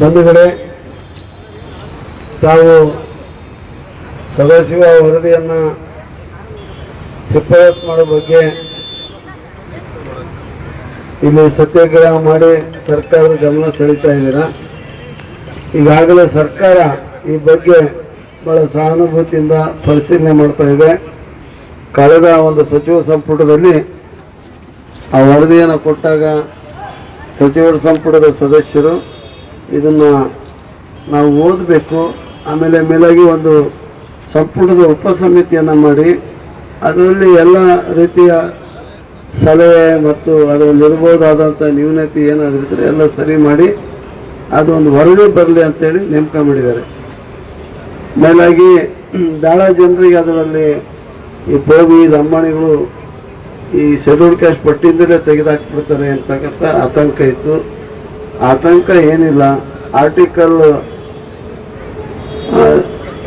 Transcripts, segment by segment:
ಬಂಧುಗಳೇ, ತಾವು ಸದಾಶಿವ ವರದಿಯನ್ನು ಶಿಫಾರಸ್ ಮಾಡೋ ಬಗ್ಗೆ ಇಲ್ಲಿ ಸತ್ಯಾಗ್ರಹ ಮಾಡಿ ಸರ್ಕಾರದ ಗಮನ ಸೆಳೀತಾ ಇದ್ದೀರಾ? ಈಗಾಗಲೇ ಸರ್ಕಾರ ಈ ಬಗ್ಗೆ ಬಹಳ ಸಹಾನುಭೂತಿಯಿಂದ ಪರಿಶೀಲನೆ ಮಾಡ್ತಾ ಇದೆ. ಕಳೆದ ಒಂದು ಸಚಿವ ಸಂಪುಟದಲ್ಲಿ ಆ ವರದಿಯನ್ನು ಕೊಟ್ಟಾಗ ಸಚಿವರ ಸಂಪುಟದ ಸದಸ್ಯರು ಇದನ್ನು ನಾವು ಓದಬೇಕು, ಆಮೇಲೆ ಮೇಲಾಗಿ ಒಂದು ಸಂಪುಟದ ಉಪಸಮಿತಿಯನ್ನು ಮಾಡಿ, ಅದರಲ್ಲಿ ಎಲ್ಲ ರೀತಿಯ ಸಲಹೆ ಮತ್ತು ಅದರಲ್ಲಿ ಇರ್ಬೋದಾದಂಥ ನ್ಯೂನತೆ ಏನಾದರೂ ಇದ್ದರೆ ಎಲ್ಲ ಸರಿ ಮಾಡಿ ಅದು ಒಂದು ಬರಲಿ ಅಂತೇಳಿ ನೇಮಕ ಮಾಡಿದ್ದಾರೆ. ಮೇಲಾಗಿ ಭಾಳ ಜನರಿಗೆ ಅದರಲ್ಲಿ ಈ ಭೋಗಿ ಲಂಬಾಣಿಗಳು ಈ ಶೆಡ್ಯೂಲ್ ಕ್ಯಾಸ್ಟ್ ಪಟ್ಟಿಯಿಂದಲೇ ತೆಗೆದಾಕ್ಬಿಡ್ತಾರೆ ಅಂತಕ್ಕಂಥ ಆತಂಕ ಇತ್ತು. ಆತಂಕ ಏನಿಲ್ಲ. ಆರ್ಟಿಕಲ್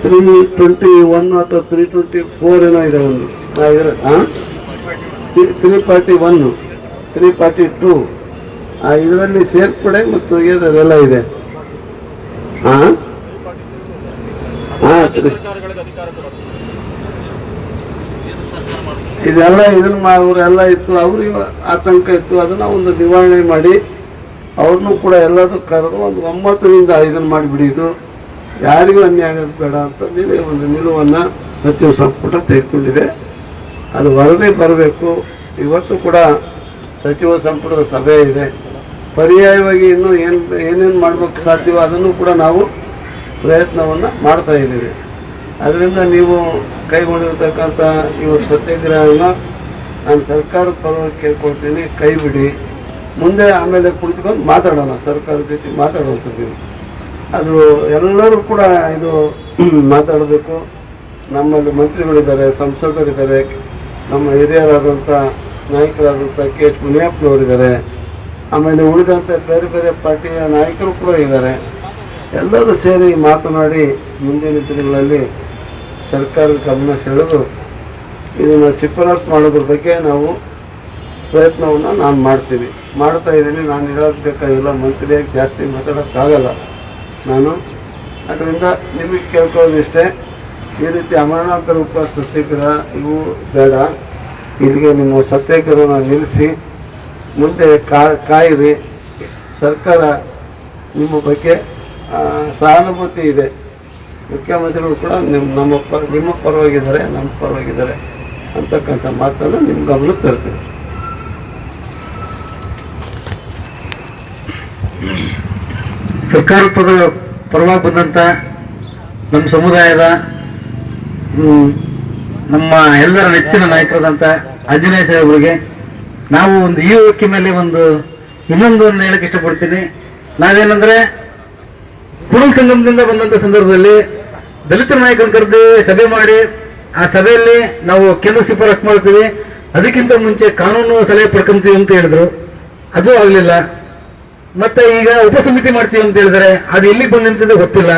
ತ್ರೀ ಟ್ವೆಂಟಿ ಒನ್ ಅಥವಾ ತ್ರೀ ಟ್ವೆಂಟಿ ಫೋರ್ ಏನೋ ಇದೆ ಒಂದು. Three forty one three forty two ಇದರಲ್ಲಿ ಸೇರ್ಪಡೆ ಮತ್ತು ಏನು ಅದೆಲ್ಲ ಇದೆ. ಹಾಂ ಹಾಂ ಇದೆಲ್ಲ ಇದನ್ನ ಅವರೆಲ್ಲ ಇತ್ತು, ಅವ್ರಿಗೆ ಆತಂಕ ಇತ್ತು, ಅದನ್ನ ಒಂದು ನಿವಾರಣೆ ಮಾಡಿ ಅವ್ರನ್ನೂ ಕೂಡ ಎಲ್ಲದೂ ಕರೆದು ಒಂದು ಒಂಬತ್ತರಿಂದ ಐದನ್ನು ಮಾಡಿಬಿಡಿ. ಇದು ಯಾರಿಗೂ ಅನ್ಯಾಯ ಆಗೋದು ಬೇಡ ಅಂತ ಹೇಳಿ ಒಂದು ನಿಲುವನ್ನು ಸಚಿವ ಸಂಪುಟ ತೆಗೆದುಕೊಂಡಿದೆ. ಅದು ವರದಿ ಬರಬೇಕು. ಇವತ್ತು ಕೂಡ ಸಚಿವ ಸಂಪುಟದ ಸಭೆ ಇದೆ. ಪರ್ಯಾಯವಾಗಿ ಇನ್ನೂ ಏನು ಏನೇನು ಮಾಡಬೇಕು ಸಾಧ್ಯವೋ ಅದನ್ನು ಕೂಡ ನಾವು ಪ್ರಯತ್ನವನ್ನು ಮಾಡ್ತಾ ಇದ್ದೀವಿ. ಅದರಿಂದ ನೀವು ಕೈಗೊಂಡಿರ್ತಕ್ಕಂಥ ಇವತ್ತು ಸತ್ಯಾಗ್ರಹವನ್ನು ನಾನು ಸರ್ಕಾರದ ಪರವಾಗಿ ಕೇಳ್ಕೊಳ್ತೀನಿ. ಕೈ ಬಿಡಿ. ಮುಂದೆ ಆಮೇಲೆ ಕುಳಿತುಕೊಂಡು ಮಾತಾಡೋಣ, ಸರ್ಕಾರದ ಜೊತೆ ಮಾತಾಡುವಂಥದ್ದು. ಅದು ಎಲ್ಲರೂ ಕೂಡ ಇದು ಮಾತಾಡಬೇಕು. ನಮ್ಮಲ್ಲಿ ಮಂತ್ರಿಗಳಿದ್ದಾರೆ, ಸಂಸದರಿದ್ದಾರೆ, ನಮ್ಮ ಹಿರಿಯರಾದಂಥ ನಾಯಕರಾದಂಥ ಕೆ ಎಚ್ ಮುನಿಯಪ್ಪನವರಿದ್ದಾರೆ. ಆಮೇಲೆ ಉಳಿದಂಥ ಬೇರೆ ಬೇರೆ ಪಾರ್ಟಿಯ ನಾಯಕರು ಕೂಡ ಇದ್ದಾರೆ. ಎಲ್ಲರೂ ಸೇರಿ ಮಾತನಾಡಿ ಮುಂದಿನ ದಿನಗಳಲ್ಲಿ ಸರ್ಕಾರದ ಗಮನ ಸೆಳೆದು ಇದನ್ನು ಶಿಫಾರಸ್ ಮಾಡೋದ್ರ ಬಗ್ಗೆ ನಾವು ಪ್ರಯತ್ನವನ್ನು ನಾನು ಮಾಡ್ತೀನಿ. ಮಾಡ್ತಾ ಇದ್ದೀನಿ. ನಾನು ಹೇಳೋದಕ್ಕಾಗಿಲ್ಲ ಮಂತ್ರಿಯಾಗಿ ಜಾಸ್ತಿ ಮಾತಾಡೋಕ್ಕಾಗಲ್ಲ. ನಾನು ಅದರಿಂದ ನಿಮಗೆ ಕೇಳ್ಕೊಳ್ಳೋದಿಷ್ಟೇ ಈ ರೀತಿ ಅಮರನಾಥ ರೂಪ ಸತ್ಯಾಗ್ರಹ ಇವು ಬೇಡ. ಇಲ್ಲಿಗೆ ನಿಮ್ಮ ಸತ್ಯಗ್ರಹನ ನಿಲ್ಲಿಸಿ. ಮುಂದೆ ಕಾಯಿರಿ. ಸರ್ಕಾರ ನಿಮ್ಮ ಬಗ್ಗೆ ಸಹಾನುಭೂತಿ ಇದೆ. ಮುಖ್ಯಮಂತ್ರಿಗಳು ಕೂಡ ನಿಮ್ಮ ನಮ್ಮ ಪ, ನಿಮ್ಮ ಪರವಾಗಿದ್ದಾರೆ, ನಮ್ಮ ಪರವಾಗಿದ್ದಾರೆ. ಅಂತಕ್ಕಂಥ ಮಾತನ್ನು ನಿಮ್ಮ ಗಮನಕ್ಕೆ ತರ್ತೀನಿ. ಸರ್ಕಾರ ಪದ ಪರವಾಗಿ ಬಂದಂತ ನಮ್ಮ ಸಮುದಾಯದ ನಮ್ಮ ಎಲ್ಲರ ನೆಚ್ಚಿನ ನಾಯಕರಾದಂಥ ಆಂಜನೇಯ ಸಾಹೇಬರಿಗೆ ನಾವು ಒಂದು ಈ ಒಕ್ಕಿ ಮೇಲೆ ಒಂದು ಇನ್ನೊಂದು ಹೇಳಕ್ಕೆ ಇಷ್ಟಪಡ್ತೀನಿ. ನಾವೇನಂದ್ರೆ ಕುರುಲ್ ಸಂಗಮದಿಂದ ಬಂದಂತ ಸಂದರ್ಭದಲ್ಲಿ ದಲಿತ ನಾಯಕರನ್ನು ಕರೆದು ಸಭೆ ಮಾಡಿ ಆ ಸಭೆಯಲ್ಲಿ ನಾವು ಕೇಂದ್ರ ಶಿಫಾರಸ್ ಮಾಡ್ತೀವಿ. ಅದಕ್ಕಿಂತ ಮುಂಚೆ ಕಾನೂನು ಸಲಹೆ ಪಡ್ಕೊಂತೀವಿ ಅಂತ ಹೇಳಿದ್ರು. ಅದು ಆಗ್ಲಿಲ್ಲ. ಮತ್ತೆ ಈಗ ಉಪಸಮಿತಿ ಮಾಡ್ತೀವಿ ಅಂತ ಹೇಳಿದ್ರೆ ಅದು ಎಲ್ಲಿ ಬಂದಂತದ್ದು ಗೊತ್ತಿಲ್ಲ.